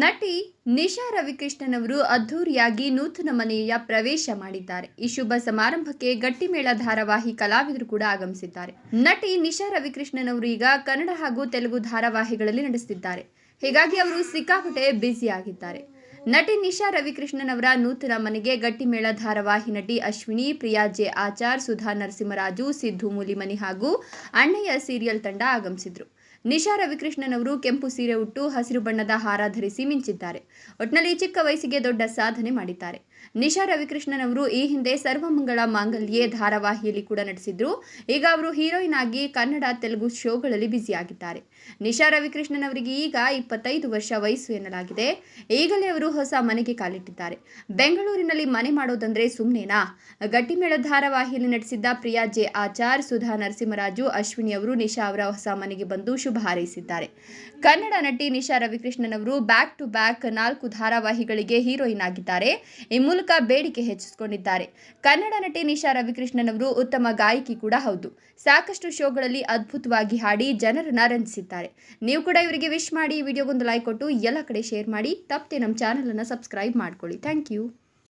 ನಟಿ ನಿಶಾ ರವಿಕೃಷ್ಣನ್ ಅವರು ಅದ್ಧೂರಿಯಾಗಿ ನೂತನ ಮನೆಯ ಪ್ರವೇಶ ಮಾಡಿದ್ದಾರೆ. ಈ ಶುಭ ಸಮಾರಂಭಕ್ಕೆ ಗಟ್ಟಿಮೇಳ ಧಾರಾವಾಹಿ ಕಲಾವಿದರು ಕೂಡ ಆಗಮಿಸಿದ್ದಾರೆ. ನಟಿ ನಿಶಾ ರವಿಕೃಷ್ಣನ್ ಅವರು ಈಗ ಕನ್ನಡ ಹಾಗೂ ತೆಲುಗು ಧಾರಾವಾಹಿಗಳಲ್ಲಿ ನಡೆಸುತ್ತಿದ್ದಾರೆ. ಹೀಗಾಗಿ ಅವರು ಸಿಕ್ಕಾಪಟ್ಟೆ ಬ್ಯುಸಿ ಆಗಿದ್ದಾರೆ. ನಟಿ ನಿಶಾ ರವಿಕೃಷ್ಣನ್ ಅವರ ನೂತನ ಮನೆಗೆ ಗಟ್ಟಿಮೇಳ ಧಾರಾವಾಹಿ ನಟಿ ಅಶ್ವಿನಿ, ಪ್ರಿಯಾ ಜೆ ಆಚಾರ್, ಸುಧಾ ನರಸಿಂಹರಾಜು, ಸಿದ್ದು ಮೂಲಿಮನಿ ಹಾಗೂ ಅಣ್ಣಯ್ಯ ಸೀರಿಯಲ್ ತಂಡ ಆಗಮಿಸಿದ್ರು. ನಿಶಾ ರವಿಕೃಷ್ಣನ್ ಅವರು ಕೆಂಪು ಸೀರೆ ಉಟ್ಟು ಹಸಿರು ಬಣ್ಣದ ಹಾರ ಧರಿಸಿ ಮಿಂಚಿದ್ದಾರೆ. ಒಟ್ನಲ್ಲಿ ಚಿಕ್ಕ ವಯಸ್ಸಿಗೆ ದೊಡ್ಡ ಸಾಧನೆ ಮಾಡಿದ್ದಾರೆ. ನಿಶಾ ರವಿಕೃಷ್ಣನ್ ಅವರು ಈ ಹಿಂದೆ ಸರ್ವಮಂಗಳ ಮಾಂಗಲ್ಯೆ ಧಾರಾವಾಹಿಯಲ್ಲಿ ಕೂಡ ನಟಿಸಿದ್ರು. ಈಗ ಅವರು ಹೀರೋಯಿನ್ ಆಗಿ ಕನ್ನಡ, ತೆಲುಗು ಶೋಗಳಲ್ಲಿ ಬ್ಯುಸಿಯಾಗಿದ್ದಾರೆ. ನಿಶಾ ರವಿಕೃಷ್ಣನ್ ಅವರಿಗೆ ಈಗ ಇಪ್ಪತ್ತೈದು ವರ್ಷ ವಯಸ್ಸು ಎನ್ನಲಾಗಿದೆ. ಈಗಲೇ ಅವರು ಹೊಸ ಮನೆಗೆ ಕಾಲಿಟ್ಟಿದ್ದಾರೆ. ಬೆಂಗಳೂರಿನಲ್ಲಿ ಮನೆ ಮಾಡೋದಂದ್ರೆ ಸುಮ್ಮನೆನಾ ಗಟ್ಟಿಮೇಳ ಧಾರಾವಾಹಿಯಲ್ಲಿ ನಟಿಸಿದ್ದ ಪ್ರಿಯಾ ಜೆ ಆಚಾರ್, ಸುಧಾ ನರಸಿಂಹರಾಜು, ಅಶ್ವಿನಿ ಅವರು ನಿಶಾ ಅವರ ಹೊಸ ಮನೆಗೆ ಬಂದು ಶುಭ ಹಾರೈಸಿದ್ದಾರೆ. ಕನ್ನಡ ನಟಿ ನಿಶಾ ರವಿಕೃಷ್ಣನ್ ಅವರು ಬ್ಯಾಕ್ ಟು ಬ್ಯಾಕ್ ನಾಲ್ಕು ಧಾರಾವಾಹಿಗಳಿಗೆ ಹೀರೋಯಿನ್ ಆಗಿದ್ದಾರೆ. ಮೂಲಕ ಬೇಡಿಕೆ ಹೆಚ್ಚಿಸಿಕೊಂಡಿದ್ದಾರೆ. ಕನ್ನಡ ನಟಿ ನಿಶಾ ರವಿಕೃಷ್ಣನ್ ಅವರು ಉತ್ತಮ ಗಾಯಕಿ ಕೂಡ ಹೌದು. ಸಾಕಷ್ಟು ಶೋಗಳಲ್ಲಿ ಅದ್ಭುತವಾಗಿ ಹಾಡಿ ಜನರನ್ನ ರಂಜಿಸಿದ್ದಾರೆ. ನೀವು ಕೂಡ ಇವರಿಗೆ ವಿಶ್ ಮಾಡಿ ಈ ವಿಡಿಯೋಗೊಂದು ಲೈಕ್ ಕೊಟ್ಟು ಎಲ್ಲ ಕಡೆ ಶೇರ್ ಮಾಡಿ. ತಪ್ಪದೆ ನಮ್ಮ ಚಾನಲನ್ನು ಸಬ್ಸ್ಕ್ರೈಬ್ ಮಾಡ್ಕೊಳ್ಳಿ. Thank you.